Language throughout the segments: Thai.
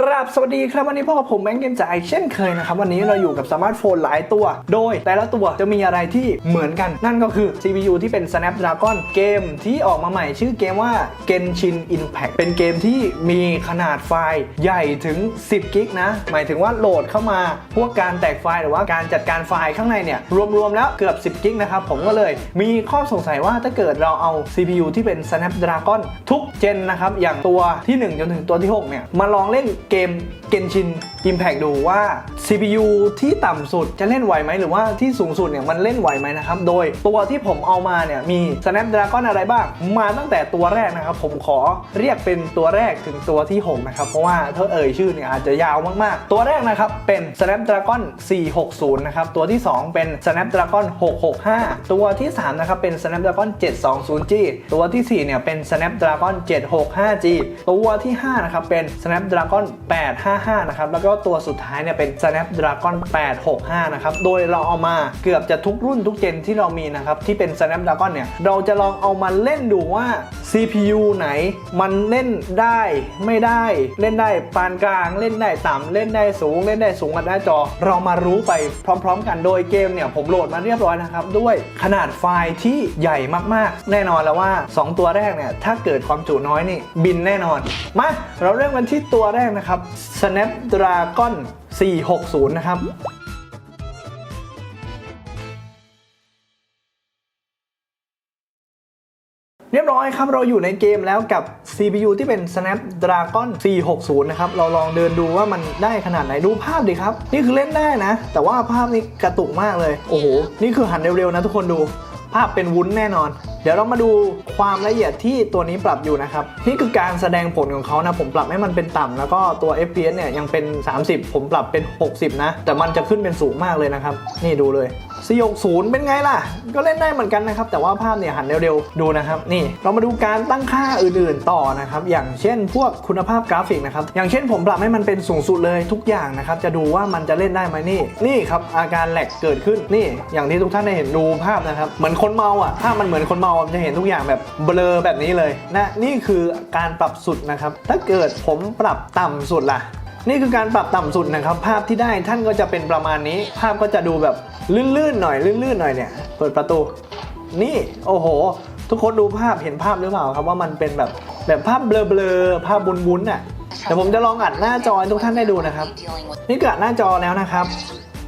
ครับสวัสดีครับวันนี้พ่อกับผมแบงค์เกมจากไอเช่นเคยนะครับ วันนี้เราอยู่กับสมาร์ทโฟนหลายตัว โดยแต่ละตัวจะมีอะไรที่เหมือนกัน นั่นก็คือ CPU ที่เป็น Snapdragon เกมที่ออกมาใหม่ชื่อเกมว่า Genshin Impact เป็นเกมที่มีขนาดไฟล์ใหญ่ถึง 10 กิกนะ หมายถึงว่าโหลดเข้ามา พวกการแตกไฟล์หรือว่าการจัดการไฟล์ข้างในเนี่ยรวมๆแล้วเกือบ 10 กิกนะครับผมก็เลยมีข้อสงสัยว่าถ้าเกิดเราเอา CPU ที่เป็น Snapdragon ทุกเจนนะครับอย่างตัวที่ 1 จนถึงตัวที่ 6 เนี่ยมาลองเล่นเกม Genshin Impact ดูว่า CPU ที่ต่ำสุดจะเล่นไหวไหมหรือว่าที่สูงสุดเนี่ยมันเล่นไหวไหมนะครับ โดยตัวที่ผมเอามาเนี่ยมี Snapdragon อะไรบ้าง มาตั้งแต่ตัวแรกนะครับ ผมขอเรียกเป็นตัวแรกถึงตัวที่ 6 นะครับ เพราะว่าถ้าเอ่ยชื่อเนี่ยอาจจะยาวมากๆ ตัวแรกนะครับเป็น Snapdragon 460 นะครับ ตัวที่ 2 เป็น Snapdragon 665 ตัวที่ 3 นะครับเป็น Snapdragon 720G ตัวทีสี่4 เนี่ยเป็น Snapdragon 765G ตัวที่ 5 นะครับเป็น Snapdragon 855 นะครับ แล้วก็ตัวสุดท้ายเนี่ยเป็น Snapdragon 865 นะครับ โดยเราเอามาเกือบจะทุกรุ่นทุกเจนที่เรามีนะครับ ที่เป็น Snapdragon เนี่ย เราจะลองเอามาเล่นดูว่า CPU ไหนมันเล่นได้ไม่ได้เล่นได้ปานกลางเล่นได้ต่ำเล่นได้สูงเล่นได้สูงกับหน้าจอ เรามารู้ไปพร้อม ๆ กันโดยเกมเนี่ยผมโหลดมาเรียบร้อยนะครับ ด้วยขนาดไฟล์ที่ใหญ่มากๆ แน่นอนแล้วว่า 2 ตัวแรกเนี่ยถ้าเกิดความจุน้อยนี่บินแน่นอนมาเราเริ่มกันที่ตัวแรกนะครับ Snapdragon 460 นะครับเรียบร้อยครับ เราอยู่ในเกมแล้วกับ CPU ที่เป็น Snapdragon 460 นะครับ เราลองเดินดูว่ามันได้ขนาดไหน ดูภาพดิครับ นี่คือเล่นได้นะ แต่ว่าภาพนี้กระตุกมากเลย โอ้โห นี่คือหันเร็วๆนะทุกคนดู ภาพเป็นวุ้นแน่นอน เดี๋ยวเรามาดูความละเอียดที่ตัวนี้ปรับอยู่นะครับ นี่คือการแสดงผลของเขานะ ผมปรับให้มันเป็นต่ำแล้วก็ตัว FPS เนี่ยยังเป็น 30 ผมปรับเป็น 60 นะ แต่มันจะขึ้นเป็นสูงมากเลยนะครับ นี่ดูเลย460เป็นไงล่ะ ก็เล่นได้เหมือนกันนะครับ แต่ว่าภาพเนี่ยหันเร็วๆ ดูนะครับ นี่เรามาดูการตั้งค่าอื่นๆต่อนะครับ อย่างเช่นพวกคุณภาพกราฟิกนะครับ อย่างเช่นผมปรับให้มันเป็นสูงสุดเลยทุกอย่างนะครับ จะดูว่ามันจะเล่นได้ไหมนี่ นี่ครับอาการแหลกเกิดขึ้น นี่ อย่างที่ทุกท่านได้เห็นดูภาพนะครับ เหมือนคนเมาอะ ภาพมันเหมือนคนเมาจะเห็นทุกอย่างแบบเบลอแบบนี้เลยนะนี่คือการปรับสุดนะครับ ถ้าเกิดผมปรับต่ำสุดล่ะ นี่คือการปรับต่ำสุดนะครับ ภาพที่ได้ท่านก็จะเป็นประมาณนี้ ภาพก็จะดูแบบลื่นๆหน่อยลื่นๆหน่อยเนี่ย เปิดประตู นี่โอ้โห ทุกคนดูภาพเห็นภาพหรือเปล่าครับว่ามันเป็นแบบแบบภาพเบลอๆภาพบุนๆน่ะเดี๋ยวผมจะลองอัดหน้าจอให้ทุกท่านได้ดูนะครับ นี่เกิดหน้าจอแล้วนะครับ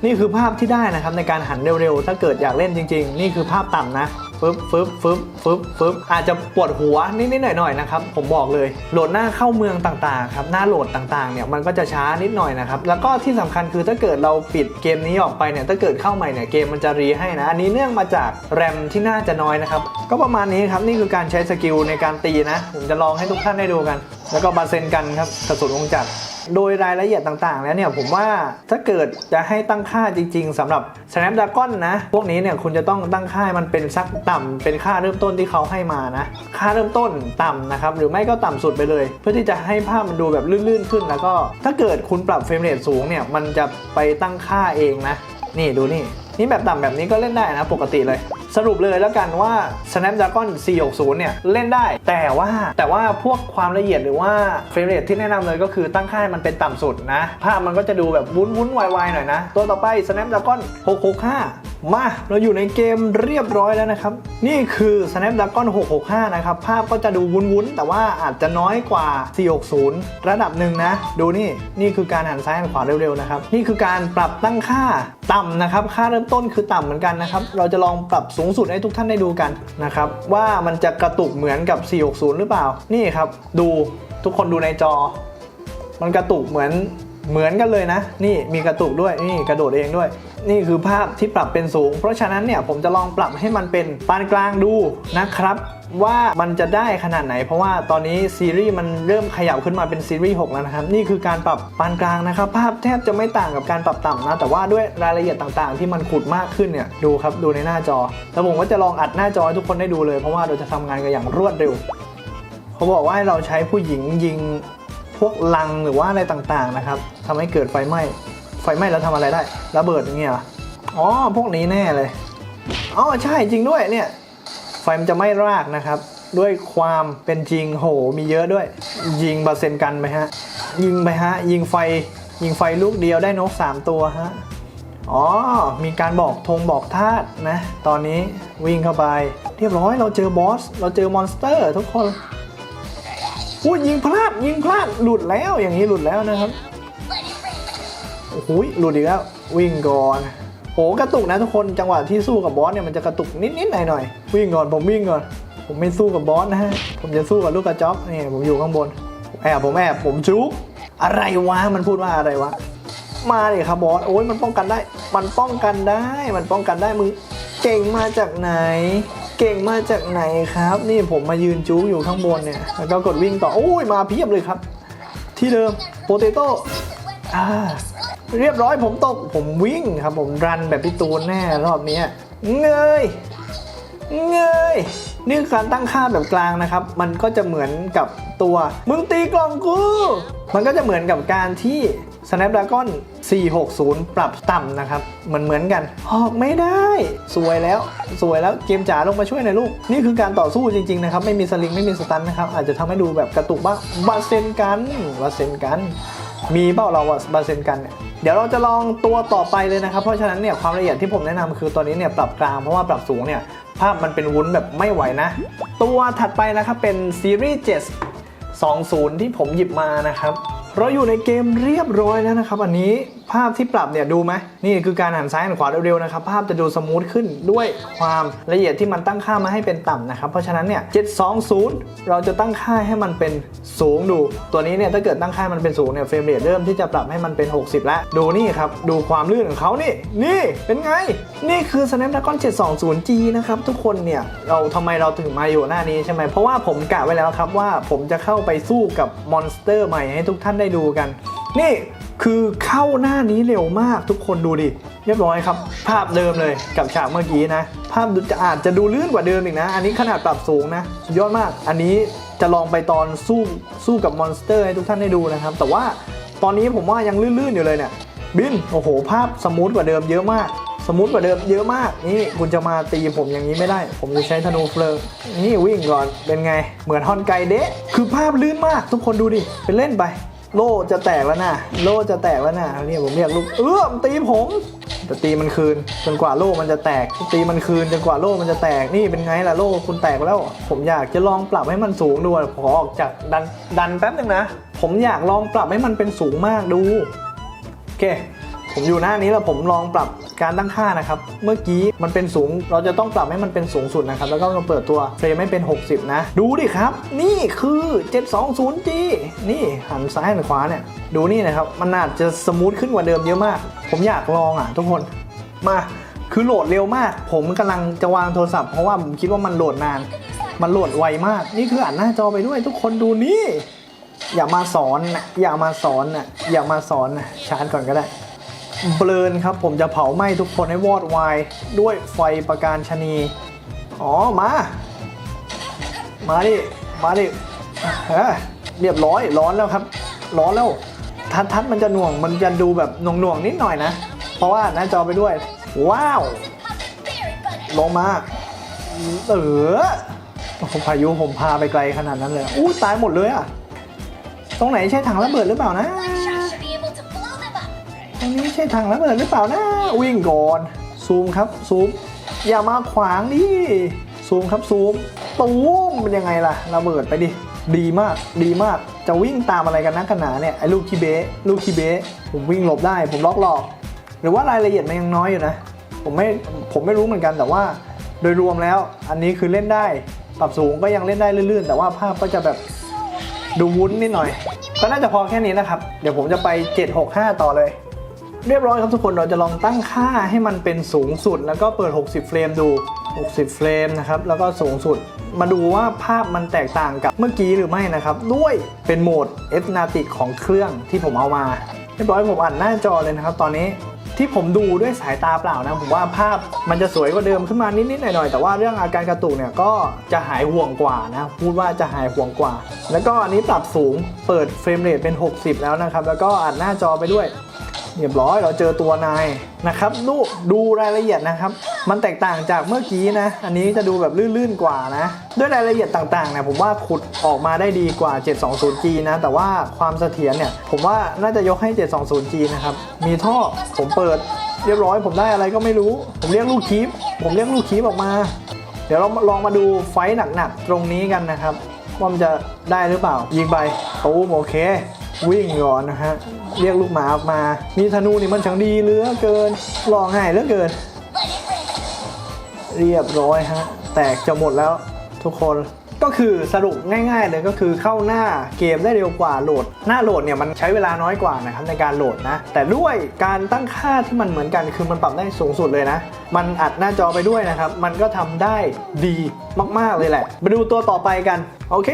นี่คือภาพที่ได้นะครับในการหันเร็วๆ ถ้าเกิดอยากเล่นจริง ๆ นี่คือภาพต่ำนะ ฟึบฟึบฟึบฟึบฟึบอาจจะปวดหัวนิดๆหน่อยๆนะครับ ผมบอกเลยโหลดหน้าเข้าเมืองต่างๆครับหน้าโหลดต่างๆเนี่ยมันก็จะช้านิดหน่อยนะครับแล้วก็ที่สำคัญคือถ้าเกิดเราปิดเกมนี้ออกไปเนี่ยถ้าเกิดเข้าใหม่เนี่ยเกมมันจะรีให้นะอันนี้เนื่องมาจากแรมที่น่าจะน้อยนะครับก็ประมาณนี้ครับนี่คือการใช้สกิลในการตีนะ ผมจะลองให้ทุกท่านได้ดูกัน แล้วก็บาเซนกันครับกระสุนวงจักร โดยรายละเอียดต่างๆ แล้วเนี่ยผมว่าถ้าเกิดจะให้ตั้งค่าจริง ๆสำหรับ Snapdragon นะ พวกนี้เนี่ยคุณจะต้องตั้งค่ามันเป็นสักต่ำเป็นค่าเริ่มต้นที่เขาให้มานะ ค่าเริ่มต้นต่ำนะครับ หรือไม่ก็ต่ำสุดไปเลย เพื่อที่จะให้ภาพมันดูแบบลื่นๆขึ้น แล้วก็ถ้าเกิดคุณปรับเฟรมเรทสูงเนี่ยมันจะไปตั้งค่าเองนะ นี่ดูนี่ นี่แบบต่ำแบบนี้ก็เล่นได้นะปกติเลย สรุปเลยแล้วกันว่า Snapdragon 460 เนี่ย เล่นได้ แต่ว่าแต่ว่าพวกความละเอียดหรือว่าเฟรมเรทที่แนะนำเลยก็คือตั้งค่าให้มันเป็นต่ำสุดนะ ภาพมันก็จะดูแบบวุ้นวุ้นๆวายๆหน่อยนะ ตัวต่อไป Snapdragon 665 มาเราอยู่ในเกมเรียบร้อยแล้วนะครับ นี่คือ Snapdragon 665 นะครับ ภาพก็จะดูวุ้นๆ แต่ว่าอาจจะน้อยกว่า 460 ระดับหนึ่งนะ ดูนี่ นี่คือการหันซ้ายหันขวาเร็วๆ นะครับ นี่คือการปรับตั้งค่าต่ำนะครับ ค่าเริ่มต้นคือต่ำเหมือนกันนะครับ เราจะลองปรับสูงสุดให้ทุกท่านได้ดูกันนะครับ ว่ามันจะกระตุกเหมือนกับ 460 หรือเปล่า นี่ครับ ดูทุกคนดูในจอ มันกระตุกเหมือน เหมือนกันเลยนะ นี่มีกระตุกด้วยนี่กระโดดเองด้วย นี่คือภาพที่ปรับเป็นสูง เพราะฉะนั้นเนี่ยผมจะลองปรับให้มันเป็นปานกลางดูนะครับ ว่ามันจะได้ขนาดไหน เพราะว่าตอนนี้ซีรีส์มันเริ่มขยับขึ้นมาเป็นซีรีส์6แล้วนะครับ นี่คือการปรับปานกลางนะครับ ภาพแทบจะไม่ต่างกับการปรับต่ำนะ แต่ว่าด้วยรายละเอียดต่างๆ ที่มันขุดมากขึ้นเนี่ยดูครับดูในหน้าจอ แล้วผมก็จะลองอัดหน้าจอให้ทุกคนได้ดูเลยเพราะว่าเราจะทำงานกันอย่างรวดเร็ว เขาบอกว่าให้เราใช้ผู้หญิงยิง วกลังหรือว่าอะไรต่างๆนะครับทำให้เกิดไฟไหม้ไฟไหม้แล้วทำอะไรได้ระเบิดอย่างเงี้ยอ๋อพวกนี้แน่เลยอ๋อใช่จริงด้วยเนี่ยไฟมันจะไหม้รากนะครับ ด้วยความเป็นจริงโหมีเยอะด้วย ยิงบาเซนกันไปฮะ ยิงไปฮะ ยิงไฟยิงไฟลูกเดียวได้นก 3 ตัวฮะอ๋อ มีการบอกธงบอกธาตุนะ ตอนนี้วิ่งเข้าไป เรียบร้อยเราเจอบอส เราเจอมอนสเตอร์ทุกคน อุ้ยยิงพลาดยิงพลาดหลุดแล้วอย่างนี้หลุดแล้วนะครับโอ้โหหลุดอีกแล้ววิ่งก่อนโหกระตุกนะทุกคนจังหวะที่สู้กับบอสเนี่ยมันจะกระตุกนิดๆหน่อยๆวิ่งก่อนผมวิ่งก่อน ผมไม่สู้กับบอสนะฮะผมจะสู้กับลูกกระจอกนี่ผมอยู่ข้างบนแอบผมแอบผมจุกอะไรวะมันพูดว่าอะไรวะมาเลยครับบอสโอ้ยมันป้องกันได้ มันป้องกันได้ มันป้องกันได้มึงเก่งมาจากไหน เก่งมาจากไหนครับ นี่ผมมายืนจุกอยู่ข้างบนเนี่ย แล้วก็กดวิ่งต่อโอ้ยมาเพียบเลยครับ ที่เดิมโปเตโต้อ่าเรียบร้อยผมตก ผมวิ่งครับ ผมรันแบบพี่ตูนแน่รอบนี้เงยเงยนี่คือการตั้งค่าแบบกลางนะครับ มันก็จะเหมือนกับตัว มึงตีกล่องกู มันก็จะเหมือนกับการที่ Snapdragon 460 ปรับต่ำนะครับเหมือนเหมือนกันออกไม่ได้สวยแล้วสวยแล้วเกมจ๋าลงมาช่วยหน่อยลูก นี่คือการต่อสู้จริงๆนะครับไม่มีสลิงไม่มีสตันนะครับอาจจะทำให้ดูแบบกระตุกบ้างบาเซนกันบาเซนกัน มีเปล่าเราอะบาเซนกันเนี่ยเดี๋ยวเราจะลองตัวต่อไปเลยนะครับ เพราะฉะนั้นเนี่ยความละเอียดที่ผมแนะนำคือตัวนี้เนี่ยปรับกลางเพราะว่าปรับสูงเนี่ยภาพมันเป็นวุ้นแบบไม่ไหวนะ ตัวถัดไปนะครับเป็นซีรีส์7 20 ที่ผมหยิบมานะครับ เราอยู่ในเกมเรียบร้อยแล้วนะครับอันนี้ ภาพที่ปรับเนี่ยดูไหมนี่คือการหันซ้ายหันขวาเร็วๆนะครับภาพจะดูสมูทขึ้นด้วยความละเอียดที่มันตั้งค่ามาให้เป็นต่ำนะครับเพราะฉะนั้นเนี่ย720 เราจะตั้งค่าให้มันเป็นสูงดู ตัวนี้เนี่ยถ้าเกิดตั้งค่ามันเป็นสูงเนี่ยเฟรมเรทเริ่มที่จะปรับให้มันเป็น 60 แล้ว ดูนี่ครับดูความลื่นของเขานี่นี่เป็นไง นี่คือ Snapdragon 720G นะครับทุกคนเนี่ยเราทำไมเราถึงมาอยู่หน้านี้ใช่ไหมเพราะว่าผมกะไว้แล้วครับว่าผมจะเข้าไปสู้กับมอนสเตอร์ใหม่ให้ทุกท่านได้ดูกัน นี่ คือเข้าหน้านี้เร็วมากทุกคนดูดิ เรียบร้อยครับ ภาพเดิมเลยกับฉากเมื่อกี้นะ ภาพจะอาจจะดูลื่นกว่าเดิมอีกนะ อันนี้ขนาดปรับสูงนะยอดมาก อันนี้จะลองไปตอนสู้สู้กับมอนสเตอร์ให้ทุกท่านได้ดูนะครับ แต่ว่าตอนนี้ผมว่ายังลื่นๆอยู่เลยเนี่ยบินโอ้โห ภาพสมูทกว่าเดิมเยอะมาก สมูทกว่าเดิมเยอะมาก นี่คุณจะมาตีผมอย่างนี้ไม่ได้ ผมจะใช้ธนูเพลิงนี่วิ่งก่อนเป็นไงเหมือนฮอนไกเดะคือภาพลื่นมาก ทุกคนดูดิเป็นเล่นไป โล่จะแตกแล้วนะโล่จะแตกแล้วนะเนี่ยผมเรียกลูกเออมตีผมจะตีมันคืนจนกว่าโล่มันจะแตกตีมันคืนจนกว่าโล่มันจะแตกนี่เป็นไงล่ะโล่คุณแตกแล้ว ผมอยากจะลองปรับให้มันสูงดูขอออกจากดันดันแป๊บหนึงนะ ผมอยากลองปรับให้มันเป็นสูงมากดูโอเค ผมอยู่หน้านี้แล้วผมลองปรับการตั้งค่านะครับ เมื่อกี้มันเป็นสูง เราจะต้องปรับให้มันเป็นสูงสุดนะครับ แล้วก็มาเปิดตัวเฟรมให้เป็น 60 นะ ดูดิครับ นี่คือ 720G นี่หันซ้ายหันขวาเนี่ย ดูนี่นะครับ มันอาจจะสมูทขึ้นกว่าเดิมเยอะมาก ผมอยากลองอะทุกคน มาคือโหลดเร็วมาก ผมกำลังจะวางโทรศัพท์เพราะว่าผมคิดว่ามันโหลดนาน มันโหลดไวมาก นี่คืออ่านหน้าจอไปด้วย ทุกคนดูนี่ อย่ามาสอนนะอย่ามาสอนนะอย่ามาสอนนะชาร์จก่อนก็ได้ เบลนครับ ผมจะเผาไหม้ทุกคนให้วอดวาย ด้วยไฟประการชนี อ๋อ มา มาดิ มาดิเออเรียบร้อยร้อนแล้วครับ ร้อนแล้ว ทัดทัดมันจะหน่วงมันจะดูแบบหน่วงหน่วงๆนิดหน่อยนะ เพราะว่าหน้าจอไปด้วย ว้าว ลงมาเออพายุผมพาไปไกลขนาดนั้นเลยอู้ตายหมดเลยอะ ตรงไหนใช่ถังระเบิดหรือเปล่านะ ตรงนี้ใช่ถังระเบิดหรือเปล่านะ วิ่งก่อน ซูมครับซูม อย่ามาขวางดิซูมครับซูมตูมเป็นยังไงล่ะระเบิดไปดิ ดีมากดีมากจะวิ่งตามอะไรกันนักกันหนาเนี่ยไอ้ลูกคีเบะลูกคีเบะผมวิ่งหลบได้ผมล็อกหลอก หรือว่ารายละเอียดมันยังน้อยอยู่นะ ผมไม่ผมไม่รู้เหมือนกันแต่ว่า โดยรวมแล้วอันนี้คือเล่นได้ ปรับสูงก็ยังเล่นได้ลื่นๆ แต่ว่าภาพก็จะแบบดูวุ้นนิดหน่อย ก็น่าจะพอแค่นี้นะครับ เดี๋ยวผมจะไป 765 ต่อเลย เรียบร้อยครับทุกคนเราจะลองตั้งค่าให้มันเป็นสูงสุด แล้วก็เปิด 60 เฟรมดู 60 เฟรมนะครับ แล้วก็สูงสุด มาดูว่าภาพมันแตกต่างกับเมื่อกี้หรือไม่นะครับ ด้วยเป็นโหมด F n a t i c ของเครื่องที่ผมเอามา เรียบร้อยผมอ่านหน้าจอเลยนะครับ ตอนนี้ที่ผมดูด้วยสายตาเปล่านะ ผมว่าภาพมันจะสวยกว่าเดิมขึ้นมานิดๆหน่อยๆแต่ว่าเรื่องอาการกระตุกเนี่ยก็จะหายห่วงกว่านะพูดว่าจะหายห่วงกว่า แล้วก็อันนี้ปรับสูงเปิดเฟรมเรทเป็น 60 แล้วนะครับ แล้วก็อ่านหน้าจอไปด้วย เรียบร้อยเราเจอตัวนายนะครับดูดูรายละเอียดนะครับ มันแตกต่างจากเมื่อกี้นะ อันนี้จะดูแบบลื่นๆกว่านะ ด้วยรายละเอียดต่างๆเนี่ยผมว่าขุดออกมาได้ดีกว่า 720G นะแต่ว่าความเสถียรเนี่ยผมว่าน่าจะยกให้ 720G นะครับมีท่อผมเปิดเรียบร้อย ผมได้อะไรก็ไม่รู้ ผมเรียกลูกคีปผมเรียกลูกคีปออกมา เดี๋ยวเราลองมาดูไฟหนักๆตรงนี้กันนะครับว่ามันจะได้หรือเปล่ายิงไปตูมโอเค วิ่งก่อนนะฮะ เรียกลูกหมาออกมา มีธนูนี่มันช่างดีเหลือเกินลองง่ายเหลือเกิน เรียบร้อยฮะ แตกจะหมดแล้วทุกคนก็คือสรุปง่ายๆเลยก็คือเข้าหน้าเกมได้เร็วกว่าโหลด หน้าโหลดเนี่ยมันใช้เวลาน้อยกว่านะครับในการโหลดนะ แต่ด้วยการตั้งค่าที่มันเหมือนกันคือมันปรับได้สูงสุดเลยนะ มันอัดหน้าจอไปด้วยนะครับ มันก็ทำได้ดีมากๆเลยแหละ มาดูตัวต่อไปกัน โอเค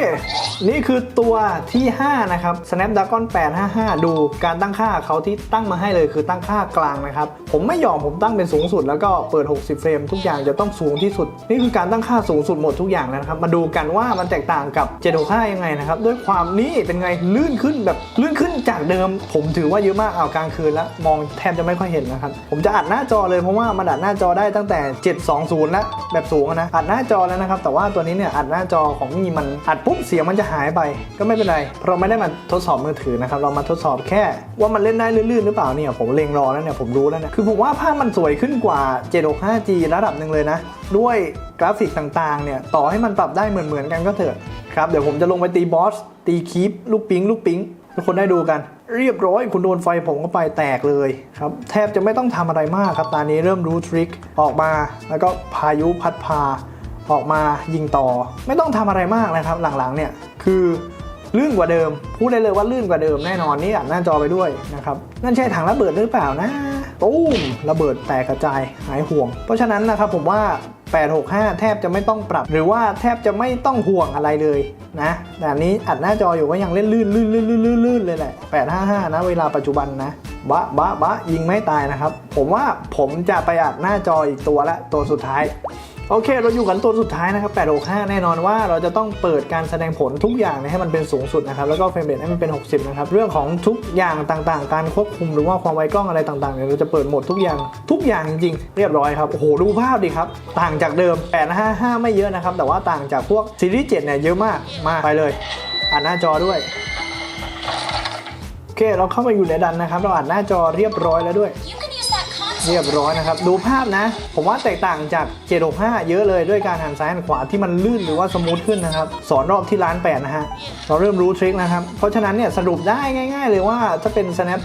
นี่คือตัวที่ 5 นะครับ Snapdragon 855 ดูการตั้งค่าเขาที่ตั้งมาให้เลยคือตั้งค่ากลางนะครับ ผมไม่ยอมผมตั้งเป็นสูงสุด แล้วก็เปิด 60 เฟรมทุกอย่างจะต้องสูงที่สุด นี่คือการตั้งค่าสูงสุดหมดทุกอย่างแล้วนะครับ มาดูกันว่ามันแตกต่างกับ 765 ยังไงนะครับ ด้วยความนี้เป็นไงลื่นขึ้นแบบลื่นขึ้นจากเดิม ผมถือว่าเยอะมากเอากลางคืนแล้วมองแทบจะไม่ค่อยเห็นนะครับผมจะอัดหน้าจอเลยเพราะว่ามันอัดหน้าจอได้ตั้งแต่ 720 แล้วแบบสูงนะอัดหน้าจอแล้วนะครับแต่ว่าตัวนี้เนี่ยอัดหน้าจอของมีมันอัดปุ๊บเสียงมันจะหายไปก็ไม่เป็นไรเพราะเราไม่ได้มาทดสอบมือถือนะครับ เรามาทดสอบแค่ว่ามันเล่นได้ลื่นๆหรือเปล่าเนี่ยผมเล็งรอแล้วเนี่ยผมรู้แล้วเนี่ยคือผมว่าภาพมันสวยขึ้นกว่า 765G ระดับหนึ่งเลยนะ ด้วยกราฟิกต่างๆเนี่ยต่อให้มันปรับได้เหมือนๆกันก็เถอะครับเดี๋ยวผมจะลงไปตีบอสตีคีปลูกปิงลูกปิงทุกคนได้ดูกัน เรียบร้อยคุณโดนไฟผมก็ไปแตกเลยครับแทบจะไม่ต้องทำอะไรมากครับตอนนี้เริ่มรู้ทริคออกมา แล้วก็พายุพัดพา ออกมายิงต่อ ไม่ต้องทำอะไรมากนะครับ หลังๆเนี่ยคือลื่นกว่าเดิม พูดได้เลยว่าลื่นกว่าเดิมแน่นอนนี่อัดหน้าจอไปด้วยนะครับนั่นใช่ถังระเบิดหรือเปล่านะตุ้มระเบิดแตกกระจายหายห่วง เพราะฉะนั้นนะครับผมว่า 865 แทบจะไม่ต้องปรับ หรือว่าแทบจะไม่ต้องห่วงอะไรเลยนะแต่อันนี้อัดหน้าจออยู่ก็ยังเล่นลื่นลื่นลื่นลื่นลื่นลื่นเลยแหละ 855 นะเวลาปัจจุบันนะบะบะบะยิงไม่ตายนะครับ ผมว่าผมจะไปอัดหน้าจออีกตัวละตัวสุดท้าย โอเค เราอยู่กันตัวสุดท้ายนะครับ865 แน่นอนว่าเราจะต้องเปิดการแสดงผลทุกอย่างให้มันเป็นสูงสุดนะครับ แล้วก็เฟรมเรทให้มันเป็น 60 นะครับ เรื่องของทุกอย่างต่างๆ การควบคุมหรือว่าความไวกล้องอะไรต่างๆเนี่ยเราจะเปิดหมดทุกอย่างทุกอย่างจริงๆ เรียบร้อยครับ โอ้โห ดูภาพดิครับ ต่างจากเดิม 855 ไม่เยอะนะครับ แต่ว่าต่างจากพวกซีรีส์7เนี่ยเยอะมาก มาไปเลย อ่านหน้าจอด้วยโอเค เราเข้ามาอยู่ในดันนะครับ เราอ่านหน้าจอเรียบร้อยแล้วด้วย เรียบร้อยนะครับ ดูภาพนะ ผมว่าแตกต่างจาก 765 เยอะเลยด้วยการหันซ้ายหันขวาที่มันลื่นหรือว่าสมูทขึ้นนะครับ สอนรอบที่ร้านแปดนะฮะเราเริ่มรู้ทริคนะครับ เพราะฉะนั้นเนี่ยสรุปได้ง่าย ๆ เลยว่าถ้าเป็น snap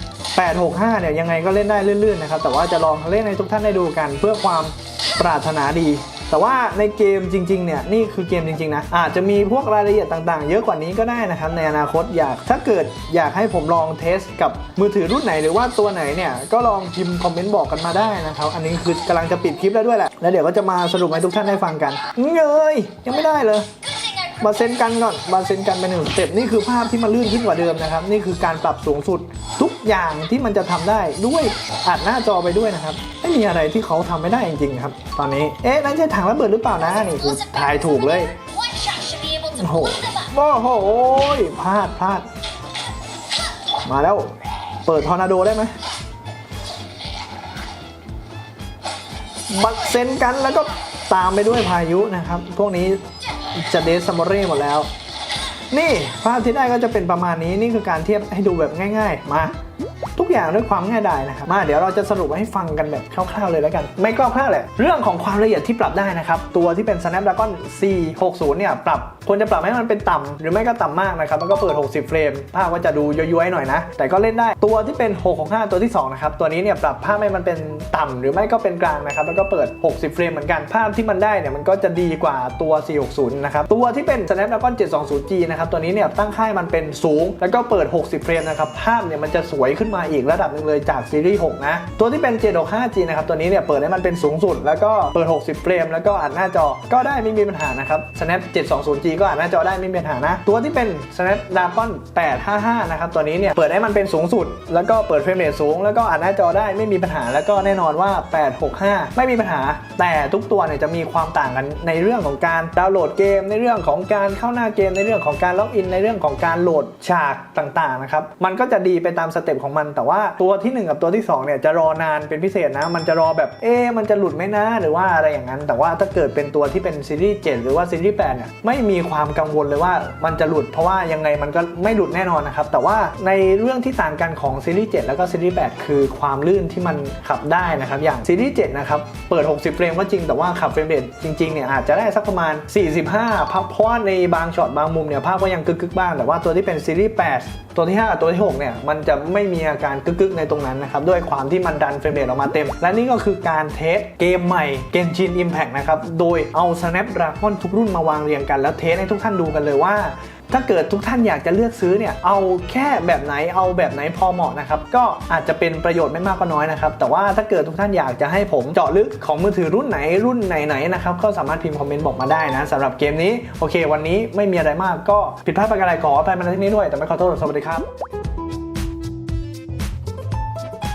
865 เนี่ยยังไงก็เล่นได้ลื่นๆนะครับแต่ว่าจะลองเล่นให้ทุกท่านได้ดูกันเพื่อความปรารถนาดี แต่ว่าในเกมจริงๆเนี่ยนี่คือเกมจริงๆนะอาจจะมีพวกรายละเอียดต่างๆ เยอะกว่านี้ก็ได้นะครับในอนาคตอยากถ้าเกิดอยากให้ผมลองเทสกับมือถือรุ่นไหนหรือว่าตัวไหนเนี่ยก็ลองพิมพ์คอมเมนต์บอกกันมาได้นะครับอันนี้คือกำลังจะปิดคลิปแล้วด้วยแหละแล้วเดี๋ยวก็จะมาสรุปให้ทุกท่านได้ฟังกันเงยยังไม่ได้เลย มาเซ็นกันก่อนมาเซ็นกันไปหนึ่งสเต็ปนี่คือภาพที่มันลื่นขึ้นกว่าเดิมนะครับ นี่คือการปรับสูงสุดทุกอย่างที่มันจะทำได้ด้วยอัดหน้าจอไปด้วยนะครับ ไม่มีอะไรที่เขาทำไม่ได้จริงๆครับ ตอนนี้เอ๊ะนั่นใช่ถังระเบิดหรือเปล่านะนี่คือทายถูกเลยโอ้โหโอ้โหพลาดพลาด มาแล้วเปิดทอร์นาโดได้ไหมบัตเซนกันแล้วก็ตามไปด้วยพายุนะครับ พวกนี้ จะเดซซัมเมอรี่หมดแล้ว นี่ภาพที่ได้ก็จะเป็นประมาณนี้นี่คือการเทียบให้ดูแบบง่าย ๆ มา ทุกอย่างด้วยความง่ายดายนะครับ มาเดี๋ยวเราจะสรุปให้ฟังกันแบบคร่าวๆเลยแล้วกัน ไม่คร่าวๆแหละ เรื่องของความละเอียดที่ปรับได้นะครับ ตัวที่เป็น Snapdragon 460 เนี่ย ปรับควรจะปรับให้มันเป็นต่ำหรือไม่ก็ต่ำมากนะครับ แล้วก็เปิด 60 เฟรม ภาพก็จะดูย้อยๆหน่อยนะ แต่ก็เล่นได้ ตัวที่เป็น 665 ตัวที่2นะครับ ตัวนี้เนี่ยปรับภาพให้มันเป็นต่ำหรือไม่ก็เป็นกลางนะครับ แล้วก็เปิด 60 เฟรมเหมือนกัน ภาพที่มันได้เนี่ยมันก็จะดีกว่าตัว 460 นะครับ ตัวที่เป็น Snapdragon 720G นะครับ ตัวนี้เนี่ยตั้งค่ายมันเป็นสูง แล้วก็เปิด 60 เฟรมนะครับ ภาพเนี่ยมันจะสวยขึ้นมาอีกระดับหนึ่งเลยจากซีรีส์ 6 นะ ตัวที่เป็น 765G นะครับ ตัวนี้เนี่ยเปิดให้มันเป็นสูงสุด แล้วก็เปิด 60 เฟรม แล้วก็อัดหน้าจอก็ได้ไม่มีปัญหานะครับ Snap 720G ก็อัดหน้าจอได้ไม่มีปัญหานะ ตัวที่เป็น Snapdragon 855 นะครับ ตัวนี้เนี่ยเปิดให้มันเป็นสูงสุด แล้วก็เปิดเฟรมเรทสูง แล้วก็อัดหน้าจอได้ไม่มีปัญหา แล้วก็แน่นอนว่า 865 ไม่มีปัญหา แต่ทุกตัวเนี่ยจะมีความต่างกันในเรื่องของการดาวน์โหลดเกม ในเรื่องของการเข้าหน้าเกม ในเรื่องของการล็อกอิน ในเรื่องของการโหลดฉากต่างๆ นะครับ มันก็จะดีไปตามสเต็ปของมันแต่แต่ว่าตัวทีหนึ่1 กับตัวที่2เนี่ยจะรอนานเป็นพิเศษนะ มันจะรอแบบเอ๊มันจะหลุดไหมนะหรือว่าอะไรอย่างนั้น แต่ว่าถ้าเกิดเป็นตัวที่เป็นซีรีส์7หรือว่าซีรีส์8เนี่ยไม่มีความกังวลเลยว่ามันจะหลุดเพราะว่ายังไงมันก็ไม่หลุดแน่นอนนะครับแต่ว่าในเรื่องที่ต่างกันของซีรีส์7แล้วก็ซีรีส์8คือความลื่นที่มันขับได้นะครับอย่างซีรีส์7นะครับเปิด 60 เฟรมก็จริงแต่ว่าขับเฟรมเรทจริงๆเนี่ยอาจจะได้สักประมาณ 45 เพราะเพราะว่าในบางช็อตบางมุมเนี่ยภาพก็ยังกึกๆบ้างแต่ว่าตัวที่เป็นซีรีส์8 ตัวที่ 5 ตัวที่ 6 เนี่ย มันจะไม่มีอาการกึกๆในตรงนั้นนะครับ ด้วยความที่มันดันเฟรมเรทออกมาเต็ม และนี่ก็คือการเทสเกมใหม่เกมชิน Impact นะครับ โดยเอา Snapdragon ทุกรุ่นมาวางเรียงกัน แล้วเทสให้ทุกท่านดูกันเลยว่า ถ้าเกิดทุกท่านอยากจะเลือกซื้อเนี่ยเอาแค่แบบไหนเอาแบบไหนพอเหมาะนะครับก็อาจจะเป็นประโยชน์ไม่มากก็น้อยนะครับแต่ว่าถ้าเกิดทุกท่านอยากจะให้ผมเจาะลึกของมือถือรุ่นไหนรุ่นไหนๆนะครับก็สามารถพิมพ์คอมเมนต์บอกมาได้นะสำหรับเกมนี้โอเค วันนี้ไม่มีอะไรมากก็ผิดพลาดประการใดขออภัยมาณที่นี้ด้วยแต่ไม่ขอโทษสวัสดีครับ